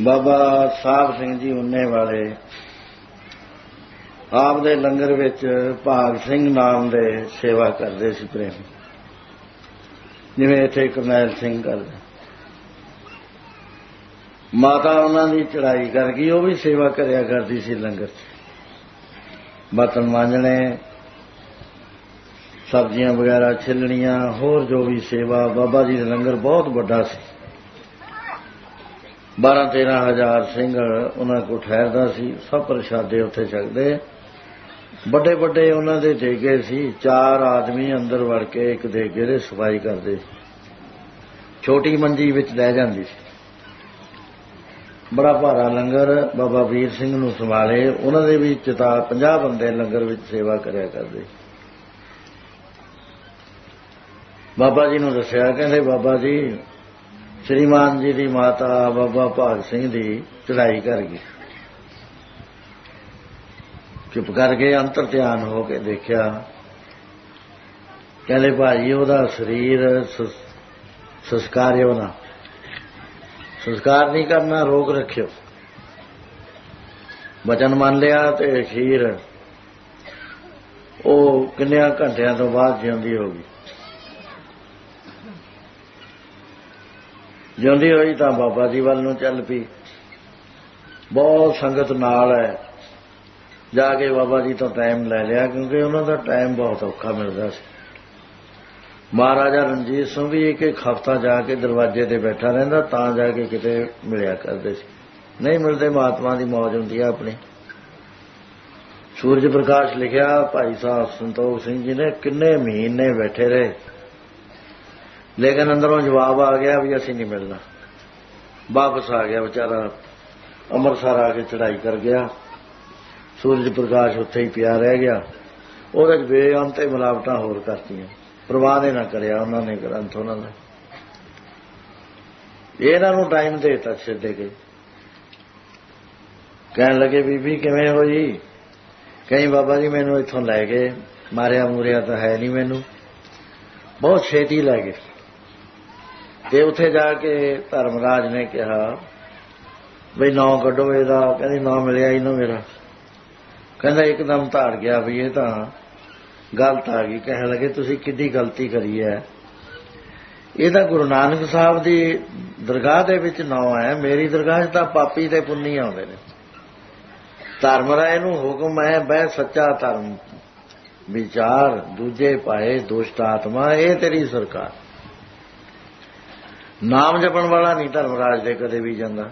ਬਾਬਾ ਸਾਹਿਬ ਸਿੰਘ ਜੀ ਉਨੇ ਵਾਲੇ, ਆਪ ਦੇ ਲੰਗਰ ਵਿੱਚ ਭਾਗ ਸਿੰਘ ਨਾਮ ਦੇ ਸੇਵਾ ਕਰਦੇ ਸੀ ਪ੍ਰੇਮ। ਜਿਵੇਂ ਇੱਥੇ ਕਰਨੈਲ ਸਿੰਘ ਕਰਦੇ। ਮਾਤਾ ਉਹਨਾਂ ਦੀ ਚੜਾਈ ਕਰ ਗਈ ਉਹ ਵੀ ਸੇਵਾ ਕਰਿਆ ਕਰਦੀ ਸੀ ਲੰਗਰ 'ਚ। ਬਰਤਨ ਮਾਂਜਣੇ, ਸਬਜ਼ੀਆਂ ਵਗੈਰਾ ਛਿੱਲਣੀਆਂ, ਹੋਰ ਜੋ ਵੀ ਸੇਵਾ ਬਾਬਾ ਜੀ ਦਾ ਲੰਗਰ ਬਹੁਤ ਵੱਡਾ ਸੀ। 12 13000 ਸਿੰਘ ਉਹਨਾਂ ਕੋ ਠਹਿਰਦਾ ਸੀ, ਸਭ ਪ੍ਰਸ਼ਾਦੇ ਉੱਥੇ ਛਕਦੇ। ਵੱਡੇ ਵੱਡੇ ਉਹਨਾਂ ਦੇ ਦੇਗੇ ਸੀ, ਚਾਰ ਆਦਮੀ ਅੰਦਰ ਵੜ ਕੇ ਇੱਕ ਦੇਗੇ ਦੇ ਸਫ਼ਾਈ ਕਰਦੇ ਸੀ। ਛੋਟੀ ਮੰਜੀ ਵਿੱਚ ਲੈ ਜਾਂਦੀ ਸੀ। ਬੜਾ ਭਾਰਾ ਲੰਗਰ ਬਾਬਾ ਵੀਰ ਸਿੰਘ ਨੂੰ ਸੰਭਾਲੇ। ਉਹਨਾਂ ਦੇ ਵੀ ਚਤਾ 50 ਬੰਦੇ ਲੰਗਰ ਵਿੱਚ ਸੇਵਾ ਕਰਿਆ ਕਰਦੇ। ਬਾਬਾ ਜੀ ਨੂੰ ਦੱਸਿਆ, ਕਹਿੰਦੇ ਬਾਬਾ ਜੀ ਸ਼੍ਰੀਮਾਨ ਜੀ ਦੀ ਮਾਤਾ ਬਾਬਾ ਭਾਗ ਸਿੰਘ ਦੀ ਚੜਾਈ ਕਰ ਗਈ। ਚੁੱਪ ਕਰਕੇ ਅੰਤਰ ਧਿਆਨ ਹੋ ਕੇ ਦੇਖਿਆ। ਕਹਿੰਦੇ ਭਾਜੀ ਉਹਦਾ ਸਰੀਰ ਸੰਸਕਾਰਿਓ ਨਾ। ਸੰਸਕਾਰ ਨਹੀਂ ਕਰਨਾ, ਰੋਗ ਰੱਖਿਓ। ਬਚਨ ਮੰਨ ਲਿਆ ਤੇ ਅਖੀਰ ਉਹ ਕਿੰਨਿਆਂ ਘੰਟਿਆਂ ਤੋਂ ਬਾਅਦ ਜਿਉਂਦੀ ਹੋ ਗਈ। ਜਿਉਂਦੀ ਹੋਈ ਤਾਂ ਬਾਬਾ ਜੀ ਵੱਲ ਨੂੰ ਚੱਲ ਪਈ। ਬਹੁਤ ਸੰਗਤ ਨਾਲ ਹੈ। ਜਾ ਕੇ ਬਾਬਾ ਜੀ ਤੋਂ ਟਾਈਮ ਲੈ ਲਿਆ, ਕਿਉਂਕਿ ਉਹਨਾਂ ਦਾ ਟਾਈਮ ਬਹੁਤ ਔਖਾ ਮਿਲਦਾ ਸੀ। ਮਹਾਰਾਜਾ ਰਣਜੀਤ ਸਿੰਘ ਵੀ ਇੱਕ ਇੱਕ ਹਫਤਾ ਜਾ ਕੇ ਦਰਵਾਜ਼ੇ ਤੇ ਬੈਠਾ ਰਹਿੰਦਾ, ਤਾਂ ਜਾ ਕੇ ਕਿਤੇ ਮਿਲਿਆ ਕਰਦੇ ਸੀ। ਨਹੀਂ ਮਿਲਦੇ ਮਹਾਤਮਾ ਦੀ ਮੌਜ ਹੁੰਦੀ ਆ ਆਪਣੀ। ਸੂਰਜ ਪ੍ਰਕਾਸ਼ ਲਿਖਿਆ, ਭਾਈ ਸਾਹਿਬ ਸੰਤੋਖ ਸਿੰਘ ਜੀ ਨੇ ਕਿੰਨੇ ਮਹੀਨੇ ਬੈਠੇ ਰਹੇ। ਲੇਕਿਨ ਅੰਦਰੋਂ ਜਵਾਬ ਆ ਗਿਆ ਵੀ ਅਸੀਂ ਨਹੀਂ ਮਿਲਣਾ। ਵਾਪਸ ਆ ਗਿਆ ਵਿਚਾਰਾ। ਅੰਮ੍ਰਿਤਸਰ ਆ ਕੇ ਚੜਾਈ ਕਰ ਗਿਆ। ਸੂਰਜ ਪ੍ਰਕਾਸ਼ ਉੱਥੇ ਹੀ ਪਿਆ ਰਹਿ ਗਿਆ। ਉਹਦੇ ਚ ਬੇਅੰਤੇ ਮਿਲਾਵਟਾਂ ਹੋਰ ਕਰਤੀਆਂ। ਪ੍ਰਵਾਹ ਦੇ ਨਾ ਕਰਿਆ ਉਹਨਾਂ ਨੇ, ਗ੍ਰੰਥ ਉਹਨਾਂ ਦਾ। ਇਹਨਾਂ ਨੂੰ ਟਾਈਮ ਦੇਤਾ ਸਿੱਧੇ ਗਏ ਕਹਿਣ ਲੱਗੇ, ਬੀਬੀ, ਕਿਵੇਂ ਹੋ ਜੀ? ਕਹੀਂ, ਬਾਬਾ ਜੀ, ਮੈਨੂੰ ਇੱਥੋਂ ਲੈ ਗਏ। ਮਾਰਿਆ ਮੂਰਿਆ ਤਾਂ ਹੈ ਨਹੀਂ ਮੈਨੂੰ। ਬਹੁਤ ਛੇਤੀ ਲੈ ਗਏ। ਤੇ ਉੱਥੇ ਜਾ ਕੇ ਧਰਮਰਾਜ ਨੇ ਕਿਹਾ, ਬਈ ਨਾਂ ਕੱਢੋ ਇਹਦਾ ਕਹਿੰਦੀ ਨਾਂ ਮਿਲਿਆ ਹੀ ਨਾ ਮੇਰਾ। ਕਹਿੰਦਾ ਇੱਕਦਮ ਧਾੜ ਗਿਆ ਵੀ ਇਹ ਤਾਂ ਗਲਤ ਆ ਗਈ। ਕਹਿਣ ਲੱਗੇ, ਤੁਸੀਂ ਕਿੱਡੀ ਗਲਤੀ ਕਰੀ ਹੈ ਇਹ ਤਾਂ ਗੁਰੂ ਨਾਨਕ ਸਾਹਿਬ ਦੀ ਦਰਗਾਹ ਦੇ ਵਿੱਚ ਨਾਂ ਹੈ ਮੇਰੀ ਦਰਗਾਹ 'ਚ ਤਾਂ ਪਾਪੀ ਤੇ ਪੁੰਨੀ ਆਉਂਦੇ ਨੇ। ਧਰਮ ਰਾਏ ਨੂੰ ਹੁਕਮ ਹੈ ਬਹਿ ਸੱਚਾ ਧਰਮ ਵਿਚਾਰ, ਦੂਜੇ ਪਾਏ ਦੁਸ਼ਟ ਆਤਮਾ, ਇਹ ਤੇਰੀ ਸਰਕਾਰ। ਨਾਮ ਜਪਣ ਵਾਲਾ ਨਹੀਂ ਧਰਮਰਾਜ ਦੇ ਕਦੇ ਵੀ ਜਾਂਦਾ।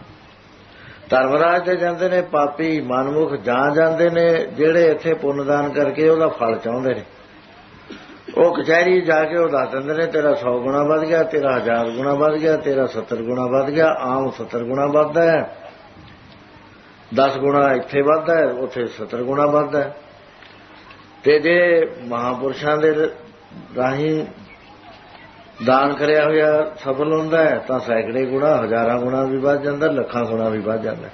ਧਰਮਰਾਜ ਦੇ ਜਾਂਦੇ ਨੇ, ਪਾਪੀ, ਮਨਮੁਖ ਜਾਂ ਜਾਂਦੇ ਨੇ, ਜਿਹੜੇ ਇੱਥੇ ਪੁੰਨਦਾਨ ਕਰਕੇ ਉਹਦਾ ਫਲ ਚਾਹੁੰਦੇ ਨੇ। ਉਹ ਕਚਹਿਰੀ ਜਾ ਕੇ ਉਹ ਦੱਸ ਦਿੰਦੇ ਨੇ, ਤੇਰਾ 100 ਗੁਣਾ ਵੱਧ ਗਿਆ, ਤੇਰਾ 1000 ਗੁਣਾ ਵੱਧ ਗਿਆ, ਤੇਰਾ 70 ਗੁਣਾ ਵੱਧ ਗਿਆ, ਆਮ 70 ਗੁਣਾ ਵੱਧਦਾ ਹੈ। 10 ਗੁਣਾ ਇੱਥੇ ਵੱਧਦਾ ਹੈ, ਉੱਥੇ 70 ਗੁਣਾ ਵੱਧਦਾ ਹੈ। ਤੇ ਜੇ ਮਹਾਪੁਰਸ਼ਾਂ ਦੇ ਰਾਹੀਂ ਦਾਨ ਕਰਿਆ ਹੋਇਆ ਸਫਲ ਹੁੰਦਾ ਹੈ, ਤਾਂ ਸੈਂਕੜੇ ਗੁਣਾ, ਹਜ਼ਾਰਾਂ ਗੁਣਾ ਵੀ ਵੱਧ ਜਾਂਦਾ, ਲੱਖਾਂ ਗੁਣਾ ਵੀ ਵੱਧ ਜਾਂਦਾ।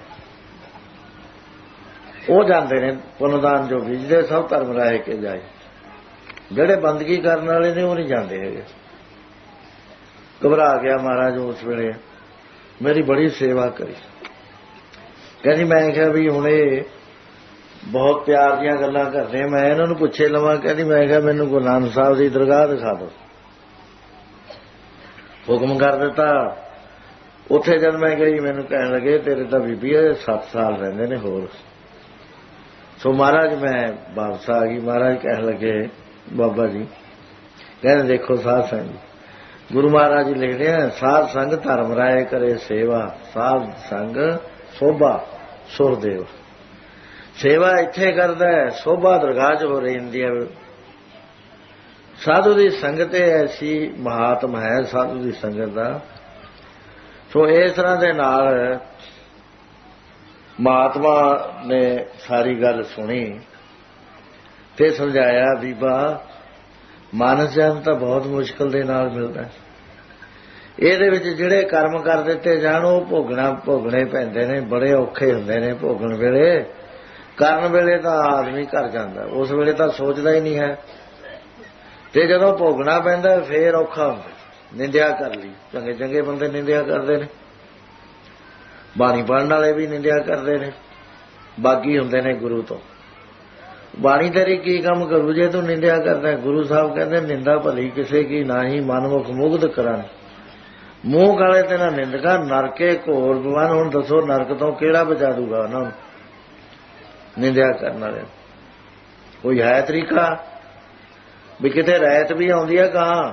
ਉਹ ਜਾਂਦੇ ਨੇ, ਪੁੰਨਦਾਨ ਜੋ ਬੀਜਦੇ, ਸਭ ਧਰਮ ਰਾਏ ਕੇ ਜਾਏ। ਜਿਹੜੇ ਬੰਦਗੀ ਕਰਨ ਵਾਲੇ ਨੇ, ਉਹ ਨਹੀਂ ਜਾਂਦੇ ਹੈਗੇ। ਘਬਰਾ ਗਿਆ ਮਹਾਰਾਜ ਉਸ ਵੇਲੇ। ਮੇਰੀ ਬੜੀ ਸੇਵਾ ਕਰੀ। ਕਹਿੰਦੀ, ਮੈਂ ਕਿਹਾ ਵੀ ਹੁਣ ਇਹ ਬਹੁਤ ਪਿਆਰ ਦੀਆਂ ਗੱਲਾਂ ਕਰਦੇ ਮੈਂ ਇਹਨਾਂ ਨੂੰ ਪੁੱਛੇ ਲਵਾਂ। ਕਹਿੰਦੀ, ਮੈਂ ਕਿਹਾ ਮੈਨੂੰ ਗੁਰੂ ਨਾਨਕ ਸਾਹਿਬ ਦੀ ਦਰਗਾਹ ਦਿਖਾ ਦਿਓ। ਹੁਕਮ ਕਰ ਦਿੱਤਾ। ਉੱਥੇ ਜਦ ਮੈਂ ਗਈ ਮੈਨੂੰ ਕਹਿਣ ਲੱਗੇ, ਤੇਰੇ ਤਾਂ ਬੀਬੀ ਹੈ 7 ਸਾਲ ਰਹਿੰਦੇ ਨੇ, ਹੋਰ। ਸੋ ਮਹਾਰਾਜ, ਮੈਂ ਵਾਪਸ ਆ ਗਈ। ਮਹਾਰਾਜ ਕਹਿਣ ਲੱਗੇ, ਬਾਬਾ ਜੀ, ਕਹਿੰਦੇ, ਦੇਖੋ ਸਾਧ ਸੰਗ ਗੁਰੂ ਮਹਾਰਾਜ ਜੀ ਲਿਖਦੇ ਆ, ਸਾਧ ਸੰਗ ਧਰਮ ਰਾਏ ਕਰੇ ਸੇਵਾ, ਸਾਧ ਸੰਗ ਸੋਭਾ ਸੁਰਦੇਵ। ਸੇਵਾ ਇੱਥੇ ਕਰਦਾ ਹੈ, ਸੋਭਾ ਦਰਗਾਹ 'ਚ ਹੋ ਰਹੀ ਹੁੰਦੀ ਹੈ। ਸਾਧੂ ਦੀ ਸੰਗਤ ਐਸੀ ਮਹਾਤਮ ਹੈ, ਸਾਧੂ ਦੀ ਸੰਗਤ ਦਾ। ਸੋ ਇਸ ਤਰ੍ਹਾਂ ਦੇ ਨਾਲ ਮਹਾਤਮਾ ਨੇ ਸਾਰੀ ਗੱਲ ਸੁਣੀ ਤੇ ਸਮਝਾਇਆ, ਬੀਬਾ, ਮਾਨਸ ਜਨ ਤਾਂ ਬਹੁਤ ਮੁਸ਼ਕਲ ਦੇ ਨਾਲ ਮਿਲਦਾ ਇਹਦੇ ਵਿੱਚ ਜਿਹੜੇ ਕਰਮ ਕਰ ਦਿੱਤੇ ਜਾਣ, ਉਹ ਭੋਗਣਾ, ਭੋਗਣੇ ਪੈਂਦੇ ਨੇ, ਬੜੇ ਔਖੇ ਹੁੰਦੇ ਨੇ ਭੋਗਣ ਵੇਲੇ। ਕਰਨ ਵੇਲੇ ਤਾਂ ਆਦਮੀ ਕਰ ਜਾਂਦਾ, ਉਸ ਵੇਲੇ ਤਾਂ ਸੋਚਦਾ ਹੀ ਨਹੀਂ ਹੈ। ਤੇ ਜਦੋਂ ਭੋਗਣਾ ਪੈਂਦਾ, ਫੇਰ ਔਖਾ ਹੁੰਦਾ। ਨਿੰਦਿਆ ਕਰ ਲਈ। ਚੰਗੇ ਚੰਗੇ ਬੰਦੇ ਨਿੰਦਿਆ ਕਰਦੇ ਨੇ। ਬਾਣੀ ਪੜਨ ਵਾਲੇ ਵੀ ਨਿੰਦਿਆ ਕਰਦੇ ਨੇ। ਬਾਗੀ ਹੁੰਦੇ ਨੇ ਗੁਰੂ ਤੋਂ। ਬਾਣੀ ਤੇਰੀ ਕੀ ਕੰਮ ਕਰੂ? ਜੇ ਤੂੰ ਨਿੰਦਿਆ ਕਰਦਾ, ਗੁਰੂ ਸਾਹਿਬ ਕਹਿੰਦੇ, ਨਿੰਦਾ ਭਲੀ ਕਿਸੇ ਕੀ ਨਾਹੀ, ਮਨਮੁਖ ਮੁਗਧ ਕਰਨ ਮੂੰਹ ਕਾਲੇ ਤੇ ਨਾ ਨਿੰਦਕਾ ਨਰਕੇ ਘੋਰ ਭਵਨ ਹੁਣ ਦੱਸੋ ਨਰਕ ਤੋਂ ਕਿਹੜਾ ਬਚਾ ਦੂਗਾ ਉਹਨਾਂ ਨੂੰ? ਨਿੰਦਿਆ ਕਰਨ ਵਾਲੇ ਕੋਈ ਹੈ ਤਰੀਕਾ? ਵੀ ਕਿਤੇ ਰਹਿਤ ਵੀ ਆਉਂਦੀ ਹੈ ਕਹਾਂ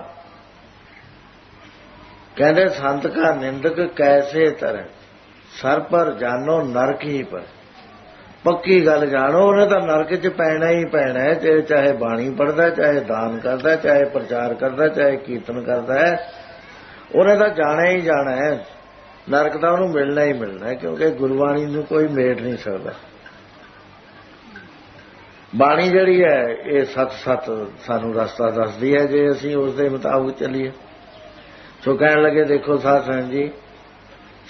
ਕਹਿੰਦੇ, ਸੰਤ ਕਾ ਨਿੰਦਕ ਕੈਸੇ ਤਰ? ਸਰ ਪਰ ਜਾਨੋ ਨਰਕ ਹੀ ਪਰ। ਪੱਕੀ ਗੱਲ ਜਾਣੋ, ਉਹਨੇ ਤਾਂ ਨਰਕ 'ਚ ਪੈਣਾ ਹੀ ਪੈਣਾ ਹੈ। ਚਾਹੇ ਚਾਹੇ ਬਾਣੀ ਪੜਦਾ ਚਾਹੇ ਦਾਨ ਕਰਦਾ, ਚਾਹੇ ਪ੍ਰਚਾਰ ਕਰਦਾ, ਚਾਹੇ ਕੀਰਤਨ ਕਰਦਾ ਹੈ, ਉਹਨੇ ਤਾਂ ਜਾਣਾ ਹੀ ਜਾਣਾ ਹੈ। ਨਰਕ ਦਾ ਉਹਨੂੰ ਮਿਲਣਾ ਹੀ ਮਿਲਣਾ ਕਿਉਂਕਿ ਗੁਰਬਾਣੀ ਨੂੰ ਕੋਈ ਮੇਟ ਨਹੀਂ ਸਕਦਾ। ਬਾਣੀ ਜਿਹੜੀ ਹੈ, ਇਹ ਸਤ ਸੱਤ ਸਾਨੂੰ ਰਸਤਾ ਦੱਸਦੀ ਹੈ ਜੇ ਅਸੀਂ ਉਸ ਦੇ ਮੁਤਾਬਕ ਚੱਲੀਏ। ਸੋ ਕਹਿਣ ਲੱਗੇ, ਦੇਖੋ ਸਾਧ ਸੰਗਤ ਜੀ,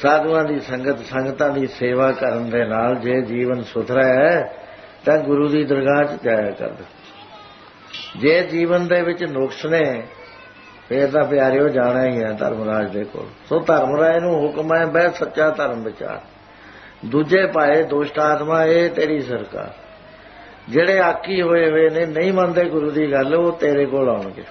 ਸਾਧੂਆਂ ਦੀ ਸੰਗਤ ਸੰਗਤਾਂ ਦੀ ਸੇਵਾ ਕਰਨ ਦੇ ਨਾਲ ਜੇ ਜੀਵਨ ਸੁਥਰਾ ਹੈ, ਤਾਂ ਗੁਰੂ ਦੀ ਦਰਗਾਹ 'ਚ ਜਾਇਆ ਕਰਦਾ। ਜੇ ਜੀਵਨ ਦੇ ਵਿੱਚ ਨੁਕਸ ਨੇ, ਫੇਰ ਤਾਂ ਪਿਆਰਿਓ ਜਾਣਾ ਹੀ ਹੈ ਧਰਮਰਾਜ ਦੇ ਕੋਲ। ਸੋ ਧਰਮਰਾਜ ਨੂੰ ਹੁਕਮ ਹੈ, ਬਹਿ ਸੱਚਾ ਧਰਮ ਵਿਚਾਰ। ਦੂਜੇ ਪਾਏ ਦੁਸ਼ਟ ਆਤਮਾ, ਇਹ ਤੇਰੀ ਸਰਕਾਰ। ਜਿਹੜੇ ਆਕੀ ਹੋਏ ਹੋਏ ਨੇ ਨਹੀਂ ਮੰਨਦੇ ਗੁਰੂ ਦੀ ਗੱਲ ਉਹ ਤੇਰੇ ਕੋਲ ਆਉਣਗੇ।